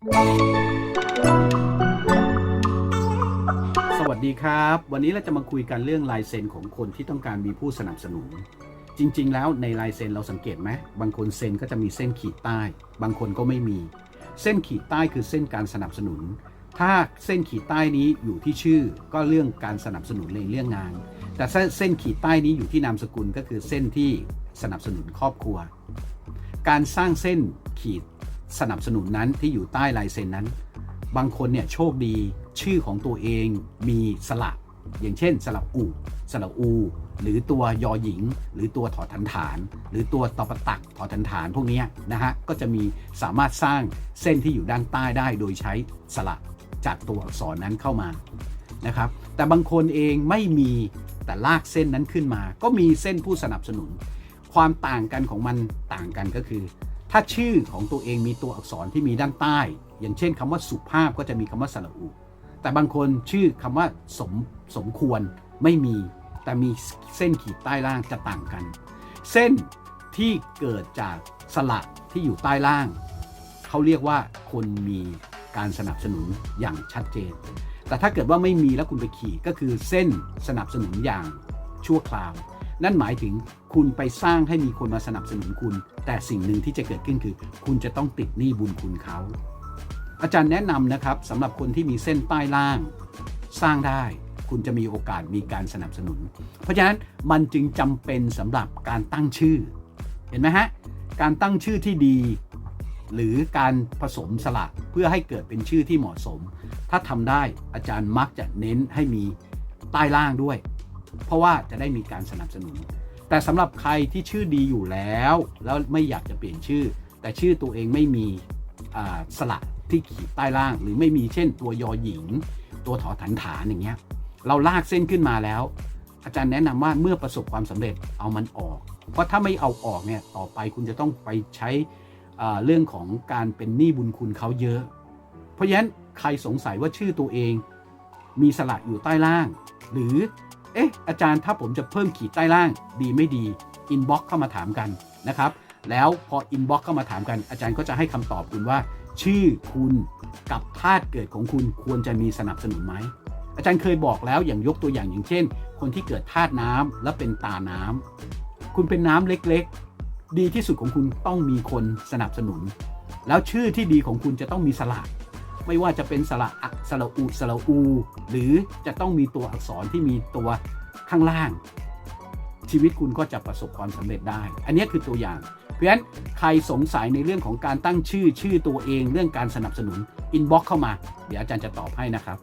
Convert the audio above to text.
สวัสดีครับ วันนี้เราจะมาคุยกันเรื่องลายเซ็นของคนที่ต้องการมีผู้สนับสนุน จริง ๆ แล้วในลายเซ็นเราสังเกตไหมบางคนเซ็นก็จะมีเส้นขีดใต้ บางคนก็ไม่มี เส้นขีดใต้คือเส้นการสนับสนุน ถ้าเส้นขีดใต้นี้อยู่ที่ชื่อก็เรื่องการสนับสนุนในเรื่องงาน แต่เส้นขีดใต้นี้อยู่ที่นามสกุลก็คือเส้นที่สนับสนุนครอบครัว การสร้างเส้นขีด สนับสนุนนั้นที่อยู่ใต้ลายเซ็นนั้น บางคนเนี่ยโชคดีชื่อของตัวเองมีสระอย่างเช่น สระอูสระอู หรือตัวยอหญิง หรือตัวถอทันฐาน หรือตัวตอปตักถอทันฐานพวกนี้นะฮะก็จะมีสามารถสร้างเส้นที่อยู่ด้านใต้ได้ โดยใช้สระจากตัวอักษรนั้นเข้ามานะครับ แต่บางคนเองไม่มีแต่ลากเส้นนั้นขึ้นมา ก็มีเส้นผู้สนับสนุน ความต่างกันของมันต่างกันก็คือ ถ้าชื่อของตัวเองมีตัวอักษรที่มีด้านใต้ อย่างเช่นคำว่าสุภาพก็จะมีคำว่าสระอุ แต่บางคนชื่อคำว่าสมสมควรไม่มี แต่มีเส้นขีดใต้ล่างจะต่างกัน เส้นที่เกิดจากสระที่อยู่ใต้ล่าง เขาเรียกว่าคนมีการสนับสนุนอย่างชัดเจน แต่ถ้าเกิดว่าไม่มีแล้วคุณไปขีดก็คือเส้นสนับสนุนอย่างชั่วคราว นั่นหมายถึงคุณไปสร้างให้มีคนมาสนับสนุนคุณ แต่สิ่งหนึ่งที่จะเกิดขึ้นคือ คุณจะต้องติดหนี้บุญคุณเขา อาจารย์แนะนำนะครับสำหรับคนที่มีเส้นใต้ล่าง สร้างได้คุณจะมีโอกาสมีการสนับสนุน เพราะฉะนั้นมันจึงจำเป็นสำหรับการตั้งชื่อ เห็นไหมฮะ การตั้งชื่อที่ดี หรือการผสมสระเพื่อให้เกิดเป็นชื่อที่เหมาะสม ถ้าทำได้อาจารย์มักจะเน้นให้มีใต้ล่างด้วย เพราะว่าจะได้มีการสนับสนุน แต่สำหรับใครที่ชื่อดีอยู่แล้ว แล้วไม่อยากจะเปลี่ยนชื่อ แต่ชื่อตัวเองไม่มีสระที่ขีดใต้ล่าง หรือไม่มีเช่นตัวยอหญิง ตัวถอฐานฐานอย่างเงี้ยเราลากเส้นขึ้นมาแล้ว อาจารย์แนะนำว่าเมื่อประสบความสำเร็จเอามันออก เพราะถ้าไม่เอาออกเนี่ยต่อไปคุณจะต้องไปใช้เรื่องของการเป็นหนี้บุญคุณเขาเยอะ เพราะฉะนั้นใครสงสัยว่าชื่อตัวเอง มีสระอยู่ใต้ล่าง หรือ เอ๊ะอาจารย์ถ้าผมจะเพิ่มขีดใต้ล่างดีไม่ดีอินบ็อกเข้ามาถามกันนะครับแล้วพออินบ็อกเข้ามาถามกัน อาจารย์ก็จะให้คำตอบคุณว่า ชื่อคุณกับธาตุเกิดของคุณควรจะมีสนับสนุนไหมอาจารย์เคยบอกแล้วอย่างยกตัวอย่างอย่างเช่น คนที่เกิดธาตุน้ำและเป็นตาน้ำคุณเป็นน้ำเล็กๆ ดีที่สุดของคุณต้องมีคนสนับสนุน แล้วชื่อที่ดีของคุณจะต้องมีสระ ไม่ว่าจะเป็นสระอะสระอุสระอู หรือจะต้องมีตัวอักษรที่มีตัวข้างล่าง ชีวิตคุณก็จะประสบความสำเร็จได้ อันนี้คือตัวอย่าง เพราะฉะนั้นใครสงสัยในเรื่องของการตั้งชื่อชื่อตัวเองเรื่องการสนับสนุนอินบ็อกเข้ามา เดี๋ยวอาจารย์จะตอบให้นะครับ